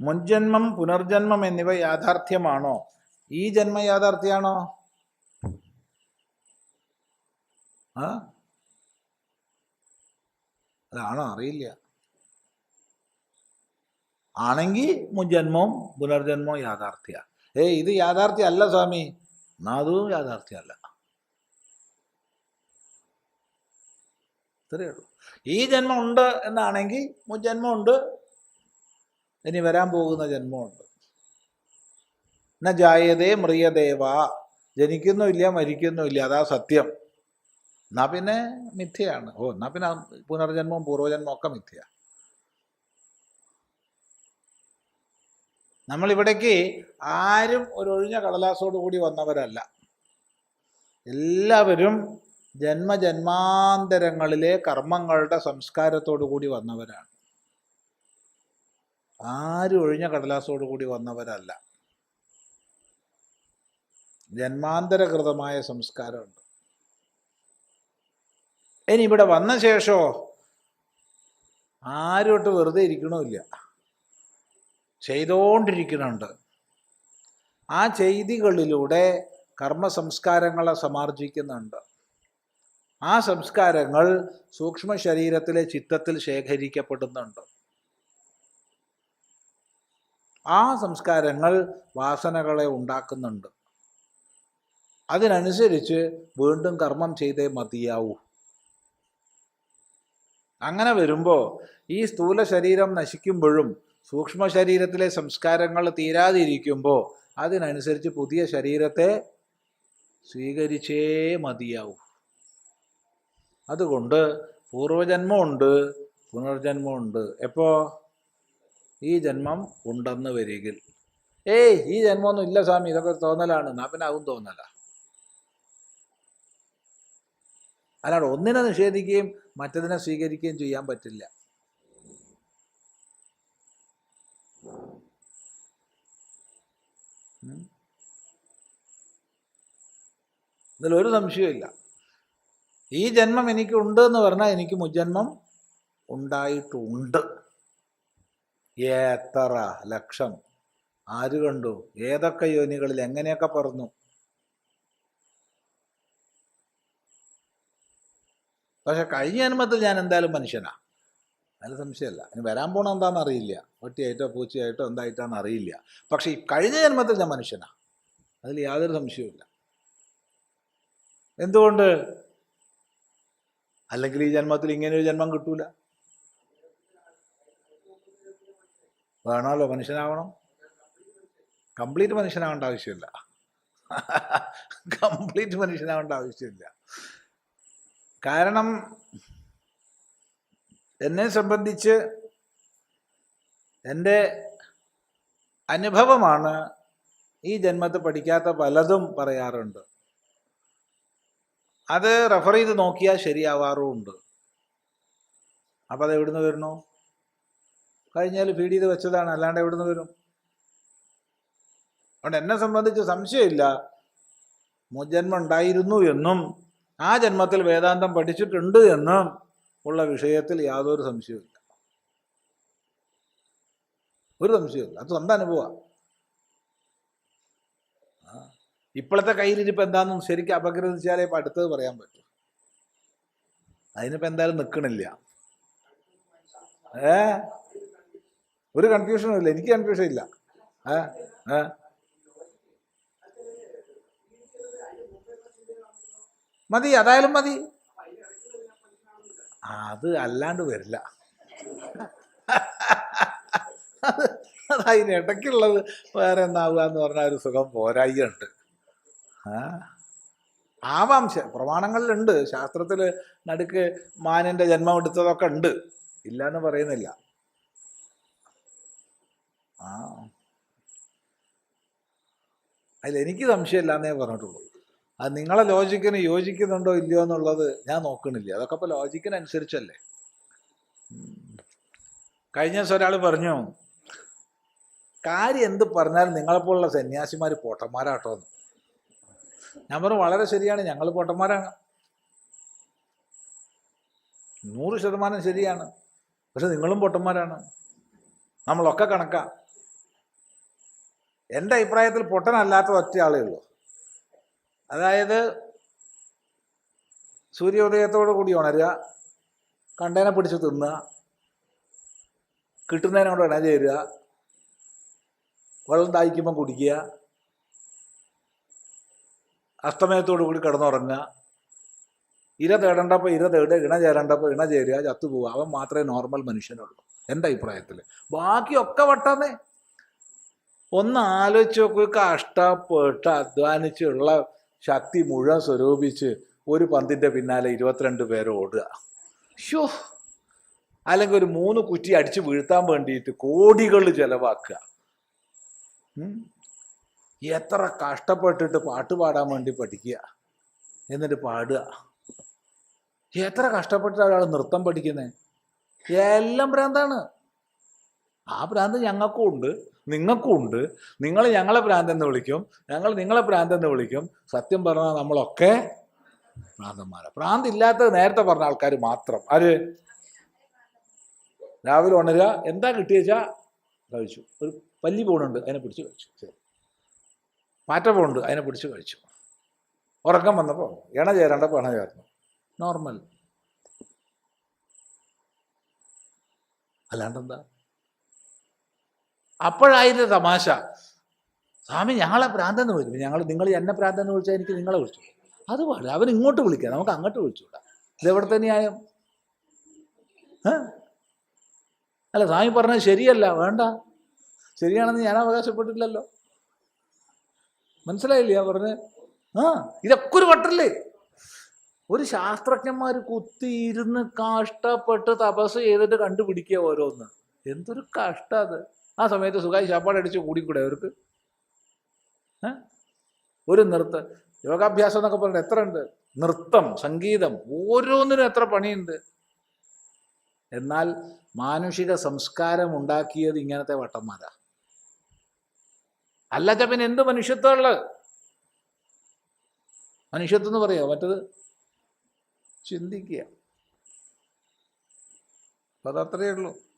മുൻജന്മം പുനർജന്മം എന്നിവ യാഥാർത്ഥ്യമാണോ? ഈ ജന്മ യാഥാർത്ഥ്യമാണോ ആ? അതാണോ? അറിയില്ല. ആണെങ്കിൽ മുൻജന്മവും പുനർജന്മവും യാഥാർത്ഥ്യ. ഏ ഇത് യാഥാർത്ഥ്യ അല്ല സ്വാമി. നാദവും അതും യാഥാർത്ഥ്യമല്ല. ഇത്രയേ ഉള്ളൂ. ഈ ജന്മം ഉണ്ട് എന്നാണെങ്കിൽ മുൻജന്മം ഉണ്ട് ഇനി വരാൻ പോകുന്ന ജന്മമുണ്ട്. ന ജായതേ മൃയദേവ ജനിക്കുന്നുമില്ല മരിക്കുന്നുമില്ല അതാ സത്യം. എന്നാ പിന്നെ മിഥ്യയാണ്. ഓ എന്നാ പിന്നെ പുനർജന്മവും പൂർവജന്മവും ഒക്കെ മിഥ്യ. നമ്മളിവിടേക്ക് ആരും ഒരു ഒഴിഞ്ഞ കടലാസോട് കൂടി വന്നവരല്ല. എല്ലാവരും ജന്മജന്മാന്തരങ്ങളിലെ കർമ്മങ്ങളുടെ സംസ്കാരത്തോടു കൂടി വന്നവരാണ്. ആരും ഒഴിഞ്ഞ കടലാസോട് കൂടി വന്നവരല്ല. ജന്മാന്തരകൃതമായ സംസ്കാരമുണ്ട്. ഇനി ഇവിടെ വന്ന ശേഷമോ ആരോട്ട് വെറുതെ ഇരിക്കണമില്ല. ചെയ്തുകൊണ്ടിരിക്കുന്നുണ്ട് ആ ചെയ്തികളിലൂടെ കർമ്മ സംസ്കാരങ്ങളെ സമാർജിക്കുന്നുണ്ട്. ആ സംസ്കാരങ്ങൾ സൂക്ഷ്മ ശരീരത്തിലെ ചിത്തത്തിൽ ശേഖരിക്കപ്പെടുന്നുണ്ട്. ആ സംസ്കാരങ്ങൾ വാസനകളെ ഉണ്ടാക്കുന്നുണ്ട്. അതിനനുസരിച്ച് വീണ്ടും കർമ്മം ചെയ്തേ മതിയാവൂ. അങ്ങനെ വരുമ്പോൾ ഈ സ്ഥൂല ശരീരം നശിക്കുമ്പോഴും സൂക്ഷ്മ ശരീരത്തിലെ സംസ്കാരങ്ങൾ തീരാതിരിക്കുമ്പോൾ അതിനനുസരിച്ച് പുതിയ ശരീരത്തെ സ്വീകരിച്ചേ മതിയാവൂ. അതുകൊണ്ട് പൂർവജന്മമുണ്ട് പുനർജന്മമുണ്ട്. എപ്പോ? ഈ ജന്മം ഉണ്ടെന്ന് വരികിൽ. ഏയ് ഈ ജന്മമൊന്നും ഇല്ല സ്വാമി. ഇതൊക്കെ തോന്നലാണ്. എന്നാ പിന്നെ അതും തോന്നല. അല്ലാണ്ട് ഒന്നിനെ നിഷേധിക്കുകയും മറ്റതിനെ സ്വീകരിക്കുകയും ചെയ്യാൻ പറ്റില്ല. ഇതിലൊരു സംശയമില്ല ഈ ജന്മം എനിക്ക് ഉണ്ട് എന്ന് പറഞ്ഞാൽ എനിക്ക് മുജന്മം ഉണ്ടായിട്ടുണ്ട്. എത്ര ലക്ഷം. ആര് കണ്ടു? ഏതൊക്കെ യോനികളിൽ എങ്ങനെയൊക്കെ പറഞ്ഞു പക്ഷെ കഴിഞ്ഞ ജന്മത്തിൽ ഞാൻ എന്തായാലും മനുഷ്യനാ. അതിൽ സംശയമല്ല. ഇനി വരാൻ പോണ എന്താണെന്ന് അറിയില്ല. ഒട്ടിയായിട്ടോ പൂച്ചയായിട്ടോ എന്തായിട്ടാന്ന് അറിയില്ല. പക്ഷെ ഈ കഴിഞ്ഞ ജന്മത്തിൽ ഞാൻ മനുഷ്യനാ. അതിൽ യാതൊരു സംശയവുമില്ല. എന്തുകൊണ്ട്? അല്ലെങ്കിൽ ഈ ജന്മത്തിൽ ഇങ്ങനെ ഒരു ജന്മം കിട്ടൂല? വേണമല്ലോ മനുഷ്യനാവണം. കംപ്ലീറ്റ് മനുഷ്യനാവേണ്ട ആവശ്യമില്ല. കംപ്ലീറ്റ് മനുഷ്യനാവേണ്ട ആവശ്യമില്ല. കാരണം എന്നെ സംബന്ധിച്ച് എന്റെ അനുഭവമാണ് ഈ ജന്മത്ത് പഠിക്കാത്ത പലതും പറയാറുണ്ട്. അത് റെഫർ ചെയ്ത് നോക്കിയാൽ ശരിയാവാറുമുണ്ട്. അപ്പം അത് എവിടുന്ന് വരുന്നു? കഴിഞ്ഞാൽ ഫീഡ് ചെയ്ത് വെച്ചതാണ് അല്ലാണ്ട് എവിടുന്ന് വരും? അതുകൊണ്ട് എന്നെ സംബന്ധിച്ച് സംശയമില്ല. മുജന്മം ഉണ്ടായിരുന്നു എന്നും ആ ജന്മത്തിൽ വേദാന്തം പഠിച്ചിട്ടുണ്ട് എന്നും ഉള്ള വിഷയത്തിൽ യാതൊരു സംശയവുമില്ല. ഒരു സംശയമില്ല അത് സ്വന്തം അനുഭവമാണ് ഇപ്പോഴത്തെ കയ്യിലിരിപ്പ് എന്താണെന്ന് ശരിക്കും അപഗ്രഹിച്ചാലേ ഇപ്പം അടുത്തത് പറയാൻ പറ്റൂ. അതിനിപ്പോൾ എന്തായാലും നിൽക്കണില്ല ഏ? ഒരു കൺഫ്യൂഷനും ഇല്ല. എനിക്ക് കൺഫ്യൂഷൻ ഇല്ല. മതി അതായാലും മതി. അത് അല്ലാണ്ട് വരില്ല. അത് അത് അതിന് ഇടയ്ക്കുള്ളത് വേറെ എന്നാവുക എന്ന് പറഞ്ഞാൽ ഒരു സുഖം പോരായുണ്ട് ആവാം പ്രമാണങ്ങളിലുണ്ട്. ശാസ്ത്രത്തിൽ നടുക്ക് മാനിന്റെ ജന്മം എടുത്തതൊക്കെ ഉണ്ട്. ഇല്ല എന്ന് പറയുന്നില്ല. ആ. അതിൽ എനിക്ക് സംശയമില്ല എന്നേ പറഞ്ഞിട്ടുള്ളൂ. അത് നിങ്ങളെ ലോജിക്കിന് യോജിക്കുന്നുണ്ടോ ഇല്ലയോ എന്നുള്ളത് ഞാൻ നോക്കണില്ല. അതൊക്കെ ഇപ്പോൾ ലോജിക്കിനനുസരിച്ചല്ലേ. കഴിഞ്ഞ ദിവസം ഒരാൾ പറഞ്ഞു കാര്യം എന്ത് പറഞ്ഞാലും നിങ്ങളെപ്പോലുള്ള സന്യാസിമാർ പൊട്ടന്മാരാട്ടോ. എന്ന് ഞാൻ പറഞ്ഞു വളരെ ശരിയാണ്. ഞങ്ങൾ പോട്ടന്മാരാണ്. നൂറ് ശതമാനം ശരിയാണ്. പക്ഷെ നിങ്ങളും പൊട്ടന്മാരാണ്. നമ്മളൊക്കെ കണക്കാ. എന്റെ അഭിപ്രായത്തിൽ പൊട്ടനല്ലാത്ത ഒറ്റ ആളേ ഉള്ളൂ. അതായത് സൂര്യോദയത്തോടു കൂടി ഉണരുക കണ്ടേനെ പിടിച്ച് തിന്നുക കിട്ടുന്നതിനോട് ഇണ ചേരുക വെള്ളം ദാഹിക്കുമ്പം കുടിക്കുക അസ്തമയത്തോടു കൂടി കിടന്നുറങ്ങുക ഇര തേടേണ്ടപ്പോൾ ഇര തേടുക ഇണ ചേരേണ്ടപ്പോൾ ഇണ ചേരുക ചത്തുപോവുക. അവൻ മാത്രമേ നോർമൽ മനുഷ്യനുള്ളൂ. എന്റെ അഭിപ്രായത്തിൽ ബാക്കിയൊക്കെ വട്ടാന്നേ. ഒന്ന് ആലോചിച്ച് നോക്കുക കഷ്ടപ്പെട്ട് അധ്വാനിച്ചുള്ള ശക്തി മുഴുവൻ സ്വരൂപിച്ച് ഒരു പന്തിന്റെ പിന്നാലെ ഇരുപത്തിരണ്ട് പേര് ഓടുക. ഷോ അല്ലെങ്കിൽ ഒരു മൂന്ന് കുറ്റി അടിച്ച് വീഴ്ത്താൻ വേണ്ടിയിട്ട് കോടികൾ ചെലവാക്കുക. എത്ര കഷ്ടപ്പെട്ടിട്ട് പാട്ട് പാടാൻ വേണ്ടി പഠിക്കുക. എന്നിട്ട് പാടുക. എത്ര കഷ്ടപ്പെട്ടിട്ട് ഒരാൾ നൃത്തം പഠിക്കുന്നത് എല്ലാം ഭ്രാന്താണ്. ആ ഭ്രാന്ത് ഞങ്ങൾക്കും ഉണ്ട് നിങ്ങൾക്കും ഉണ്ട്. നിങ്ങൾ ഞങ്ങളെ ഭ്രാന്തെന്ന് വിളിക്കും ഞങ്ങൾ നിങ്ങളെ ഭ്രാന്തെന്ന് വിളിക്കും. സത്യം പറഞ്ഞാൽ നമ്മളൊക്കെ ഭ്രാന്തന്മാരാണ് ഭ്രാന്ത് ഇല്ലാത്തത് നേരത്തെ പറഞ്ഞ ആൾക്കാർ മാത്രം. ആര്? രാവിലെ ഉണരുക. എന്താ കിട്ടിയച്ചാ കഴിച്ചു. ഒരു പല്ലി പോണുണ്ട് അതിനെ പിടിച്ച് കഴിച്ചു. ശരി. പാറ്റ പോണുണ്ട് അതിനെ പിടിച്ച് കഴിച്ചു. ഉറക്കം വന്നപ്പോൾ ഇണ ചേരേണ്ടപ്പോൾ ഇണ ചേർന്നു. നോർമൽ. അല്ലാണ്ടെന്താ അപ്പോഴായിരുന്നു തമാശ. സ്വാമി ഞങ്ങളെ പ്രാന്തെന്ന് വിളിച്ചു. ഞങ്ങൾ നിങ്ങൾ എന്നെ പ്രാന്തെന്ന് വിളിച്ചാൽ എനിക്ക് നിങ്ങളെ വിളിച്ചു. അത് പാടില്ല അവൻ ഇങ്ങോട്ട് വിളിക്കുക നമുക്ക് അങ്ങോട്ട് വിളിച്ചുകൂടാ. ഇതെവിടെ ന്യായം ഏ? അല്ല സ്വാമി പറഞ്ഞത് ശരിയല്ല. വേണ്ട. ശരിയാണെന്ന് ഞാൻ അവകാശപ്പെട്ടിട്ടില്ലല്ലോ. മനസ്സിലായില്ലേ ഞാൻ പറഞ്ഞത്? ആ ഇതൊക്കെ ഒരു വട്ടല്ലേ? ഒരു ശാസ്ത്രജ്ഞന്മാർ കുത്തിയിരുന്ന് കഷ്ടപ്പെട്ട് തപസ് ചെയ്തിട്ട് കണ്ടുപിടിക്കുക ഓരോന്ന്. എന്തൊരു കഷ്ടം അത്. ആ സമയത്ത് സുഖമായി ചാപ്പാടടിച്ച് കൂടിക്കൂടെ അവർക്ക്? ഒരു നൃത്ത യോഗാഭ്യാസം എന്നൊക്കെ പറഞ്ഞിട്ട് എത്ര ഉണ്ട്? നൃത്തം സംഗീതം ഓരോന്നിനും എത്ര പണിയുണ്ട്? എന്നാൽ മാനുഷിക സംസ്കാരം ഉണ്ടാക്കിയത് ഇങ്ങനത്തെ വട്ടന്മാരാ. അല്ലാച്ച പിന്നെ എന്ത് മനുഷ്യത്വമുള്ളത് മനുഷ്യത്വം എന്ന് പറയാ മറ്റത്? ചിന്തിക്കുക. അപ്പൊ അതത്രയേ ഉള്ളൂ.